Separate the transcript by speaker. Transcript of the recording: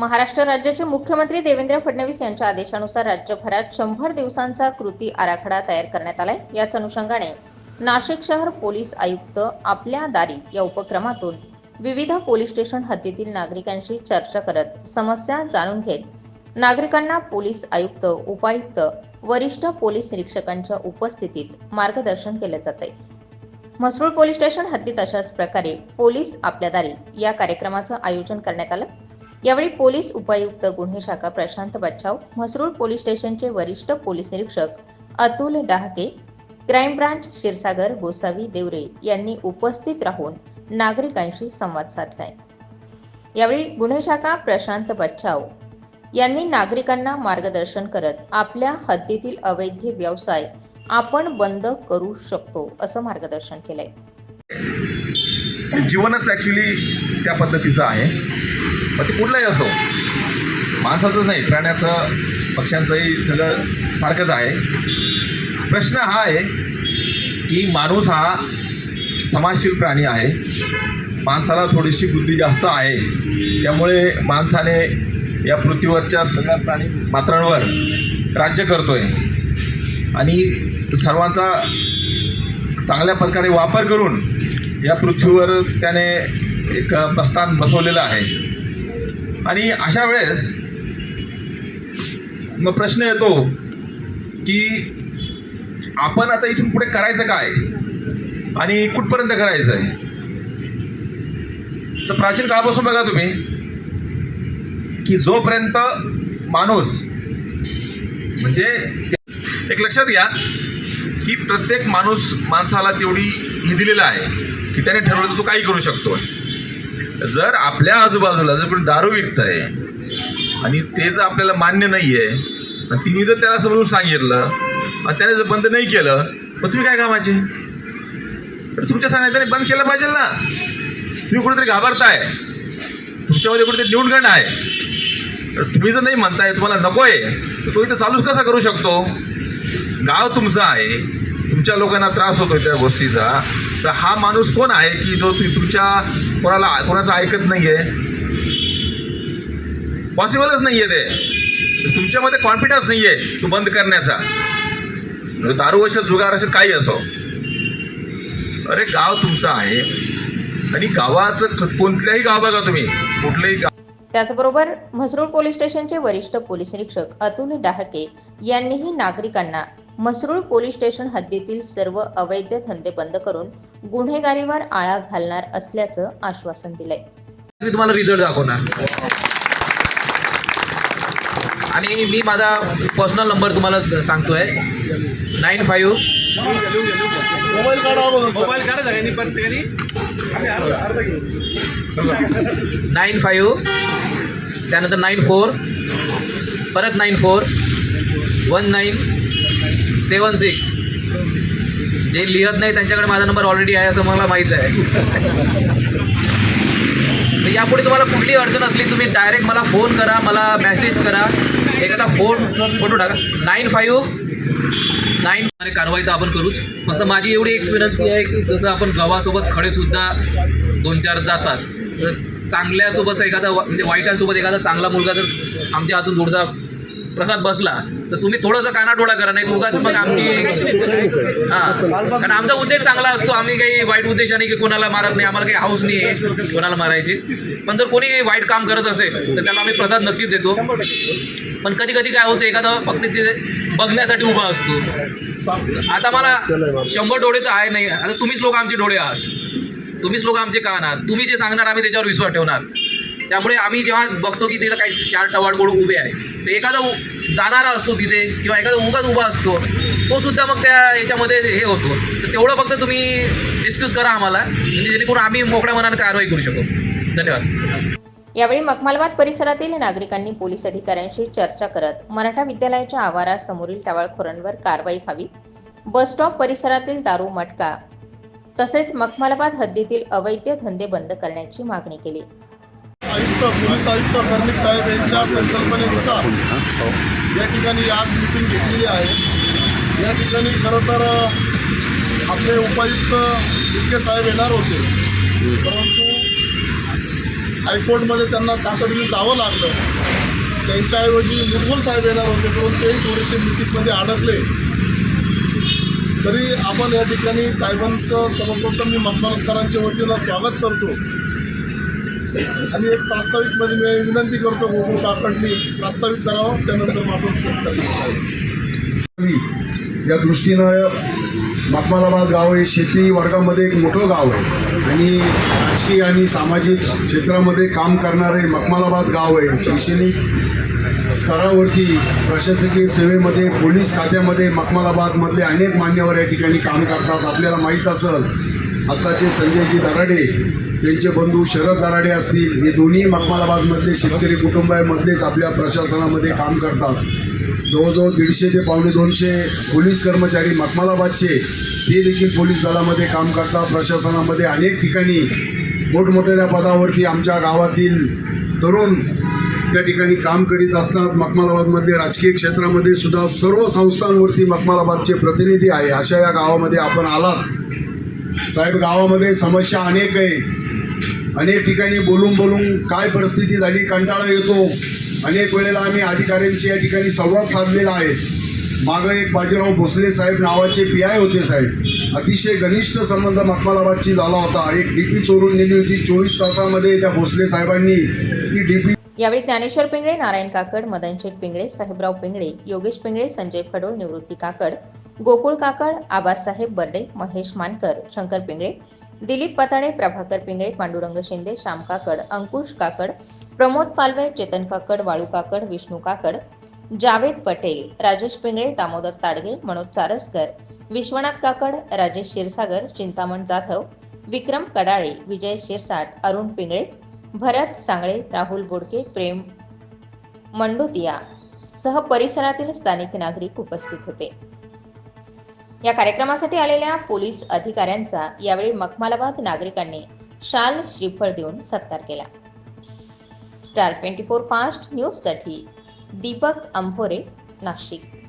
Speaker 1: महाराष्ट्र राज्याचे मुख्यमंत्री देवेंद्र फडणवीस यांच्या आदेशानुसार राज्यभरात शंभर दिवसांचा कृती आराखडा तयार करण्यात आलाय. याच अनुषंगाने नाशिक शहर पोलीस आयुक्त आपल्या दारी या उपक्रमातून विविध पोलीस स्टेशन हद्दीतील नागरिकांशी चर्चा करत समस्या जाणून घेत नागरिकांना पोलीस आयुक्त उपायुक्त वरिष्ठ पोलीस निरीक्षकांच्या उपस्थितीत मार्गदर्शन केले जाते म्हसरूळ पोलीस स्टेशन हद्दीत अशाच प्रकारे पोलीस आपल्या दारी या कार्यक्रमाचं आयोजन करण्यात आलं. यावेळी पोलीस उपायुक्त गुन्हे शाखा प्रशांत बच्चाव म्हसरूळ पोलीस स्टेशनचे वरिष्ठ पोलीस निरीक्षक अतुल डहाके क्राईम ब्रांच क्षीरसागर गोसावी देवरे यांनी उपस्थित राहून नागरिकांशी संवाद साधलाय. यावेळी गुन्हे शाखा प्रशांत बच्चाव यांनी नागरिकांना मार्गदर्शन करत आपल्या हद्दीतील अवैध व्यवसाय आपण बंद करू शकतो असं मार्गदर्शन केलंय.
Speaker 2: जीवनच ॲक्च्युली त्या पद्धतीचं आहे. मग ते कुठलंही असो माणसाचंच नाही प्राण्याचं पक्ष्यांचंही सगळं सारखंच आहे. प्रश्न हा आहे की माणूस हा समाजशील प्राणी आहे. माणसाला थोडीशी बुद्धी जास्त आहे. त्यामुळे माणसाने या पृथ्वीवरच्या सगळ्या प्राणी मात्रांवर राज्य करतो आहे आणि सर्वांचा चांगल्या प्रकारे वापर करून या पृथ्वीवर त्याने एक प्रस्थान बसवलेलं आहे. आणि अशा वेळेस मग प्रश्न येतो की आपण आता इथून पुढे करायचं काय? आणि कुठपर्यंत करायचं आहे? तर प्राचीन काळापासून बघा तुम्ही की जोपर्यंत माणूस म्हणजे एक लक्षात घ्या की प्रत्येक माणूस माणसाला तेवढी हे दिलेलं आहे की त्याने ठरवलं तर तो काही करू शकतो जर आपल्या आजूबाजूला जर कोणी दारू विकत आहे आणि ते जर आपल्याला मान्य नाही आहे आणि तिने जर त्याला समजून सांगितलं आणि त्याने जर बंद नाही केलं मग तुम्ही काय कामाचे? तर तुमच्या सांगायचं बंद केलं पाहिजे ना. तुम्ही कुठेतरी घाबरताय. तुमच्यामध्ये कुठेतरी न्यूनगंड आहे. तर तुम्ही जर नाही म्हणताय तुम्हाला नको आहे तर तो इथं चालूच कसा करू शकतो? गाव तुमचं आहे. तुमच्या लोकांना त्रास होतो त्या गोष्टीचा. तर हा माणूस कोण आहे की जो तुम्ही तुमच्या कोणाला कोणाचं ऐकत नाही आहे पॉसिबलच नाही आहे ते. तुमच्यामध्ये कॉन्फिडन्स नाही आहे तो बंद करण्याचा. म्हणजे दारू असेल जुगार असेल काही असो. अरे गाव तुमचं आहे. आणि गावाचं कोणत्याही गाव बघा तुम्ही. कुठलंही गाव.
Speaker 1: त्याचबरोबर म्हसरूळ पोलीस स्टेशनचे वरिष्ठ पोलीस निरीक्षक अतुल डहाके यांनीही नागरिकांना म्हसरूळ पोलीस स्टेशन हद्दीतील सर्व अवैध धंदे बंद करून गुन्हेगारीवर आळा घालणार असल्याचं आश्वासन दिलंय.
Speaker 3: मी तुम्हाला रिझल्ट दाखवणार. आणि मी माझा पर्सनल नंबर तुम्हाला सांगतोय. नाईन फाईव्ह
Speaker 4: मोबाईल काढा.
Speaker 5: मोबाईल काढा सगळ्यांनी प्रत्येकाने
Speaker 3: नाईन फाईव्ह त्यानंतर नाईन फोर परत nine four one nine seven six. जे लिहत नाही त्यांच्याकडे माझा नंबर ऑलरेडी आहे असं मला माहीत आहे. तर यापुढे तुम्हाला कुठली अडचण असली तुम्ही डायरेक्ट मला फोन करा मला मेसेज करा. एखादा फोन फोटो टाका. नाईन फाईव्ह नाईन आणि कारवाई तर आपण करूच. फक्त माझी एवढी एक विनंती आहे की जसं आपण गव्हासोबत खडेसुद्धा दोन चार जातात तर चांगल्यासोबतचा एखादा म्हणजे वाईटांसोबत एखादा चांगला मुलगा जर आमच्या हातून थोडासा प्रसाद बसला तर तुम्ही थोडंसं कानाडोळा करा नाही तर उगाच मग आमची हां. कारण आमचा उद्देश चांगला असतो आम्ही काही वाईट उद्देशाने की कोणाला मारत नाही आम्हाला काही हाऊस नाही आहे कोणाला मारायची. पण जर कोणी वाईट काम करत असेल तर त्याला आम्ही प्रसाद नक्कीच देतो. पण कधी कधी काय होतं एखादा फक्त ते बघण्यासाठी उभा असतो. आता मला शंभर डोळे तर आहे नाही. आता तुम्हीच लोक आमचे डोळे आहात. तुम्हीच लोक आमचे कान आहात. तुम्ही जे सांगणार आम्ही त्याच्यावर विश्वास ठेवणार. त्यामुळे आम्ही जेव्हा बघतो की तिथं काही चार टवाडगोड उभे आहे तर एखादा उ- जाणारा असतो तिथे किंवा एखादा उगाच उभा असतो तो सुद्धा मग त्या याच्यामध्ये हे होतो. तर तेवढं फक्त तुम्ही एक्सक्यूज करा आम्हाला म्हणजे जेणेकरून आम्ही मोकळ्या मनाने कारवाई करू शकू. धन्यवाद.
Speaker 1: यावेळी मखमालबाद परिसरातील नागरिकांनी पोलीस अधिकाऱ्यांशी चर्चा करत मराठा विद्यालयाच्या आवारासमोरील टवाळखोरांवर कारवाई व्हावी. बस स्टॉप परिसरातील दारू मटका तसेच मखमालाबाद हद्दीतील अवैध धंदे बंद करण्याची मागणी केली.
Speaker 4: आयुक्त पोलीस आयुक्त कर्णिक साहेब यांच्या संकल्पनेनुसार या ठिकाणी आज मीटिंग घेतलेली आहे. या ठिकाणी खरं तर आपले उपायुक्त विखे साहेब येणार होते. परंतु हायकोर्टमध्ये त्यांना तातडीने जावं लागलं. त्यांच्याऐवजी मुरगुल साहेब येणार होते परंतु तेही थोडेसे मिटिंगमध्ये अडकले. तरी आपण या ठिकाणी साहेबांचं सर्वप्रथम मी मतदारकरांच्या वतीनं स्वागत करतो. आणि एक प्रास्ताविकमध्ये म्हणजे मी विनंती करतो गोकुळ काकडनी प्रास्ताविक करावं त्यानंतर मात्र
Speaker 5: या दृष्टीनं मखमालाबाद गाव हे शेती वर्गामध्ये एक मोठं गाव आहे. आणि राजकीय आणि सामाजिक क्षेत्रामध्ये काम करणारे मखमालाबाद गाव आहे. शैक्षणिक स्तरावरती प्रशासकीय सेवेमध्ये पोलीस खात्यामध्ये मखमालाबादमधले अनेक मान्यवर या ठिकाणी काम करतात. आपल्याला माहीत असेल आत्ताचे संजयजी दराडे त्यांचे बंधू शरद दराडे असतील हे दोन्ही मखमालाबादमधले शेतकरी कुटुंबामधलेच आपल्या प्रशासनामध्ये काम करतात. जवळजवळ दीडशे ते पावणे दोनशे पोलीस कर्मचारी मखमालाबादचे ते देखील पोलीस दलामध्ये काम करतात. प्रशासनामध्ये अनेक ठिकाणी मोठमोठ्या पदावरती आमच्या गावातील तरुण त्या ठिकाणी काम करीत असतात. मखमालाबादमध्ये राजकीय क्षेत्रामध्ये सुद्धा सर्व संस्थांवरती मखमालाबादचे प्रतिनिधी आहे. अशा या गावामध्ये आपण आलात. साहेब गावामध्ये समस्या अनेक आहे. अनेक ठिकाणी बोलून बोलून काय परिस्थिती झाली कंटाळा येतो. अनेक वेळेला आम्ही अधिकाऱ्यांशी या ठिकाणी संवाद साधलेला आहे. मागं एक बाजीराव भोसले साहेब नावाचे पी आय होते साहेब. अतिशय घनिष्ठ संबंध मखमालाबादची झाला होता. एक डीपी चोरून नेली होती. चोवीस तासामध्ये त्या भोसले साहेबांनी ती डीपी
Speaker 1: यावेळी ज्ञानेश्वर पिंगळे नारायण काकड मदन शेठ पिंगळे साहेबराव पिंगळे योगेश पिंगळे संजय फडोळ निवृत्ती काकड गोकुळ काकड आबासाहेब बर्डे महेश मानकर शंकर पिंगळे दिलीप पताडे प्रभाकर पिंगळे पांडुरंग शिंदे श्याम काकड अंकुश काकड प्रमोद पालवे चेतन काकड वाळू काकड विष्णू काकड जावेद पटेल राजेश पिंगळे दामोदर ताडगे मनोज चारसकर विश्वनाथ काकड राजेश क्षीरसागर चिंतामण जाधव विक्रम कडाळे विजय शिरसाट अरुण पिंगळे भरत सांगळे राहुल बोडके प्रेम मंडोतिया सह परिसरातील स्थानिक नागरिक उपस्थित होते. या कार्यक्रमासाठी आलेल्या पोलीस अधिकाऱ्यांचा यावेळी मखमालाबाद नागरिकांनी शाल श्रीफळ देऊन सत्कार केला. स्टार ट्वेंटी फोर फास्ट न्यूजसाठी दीपक अंभोरे नाशिक.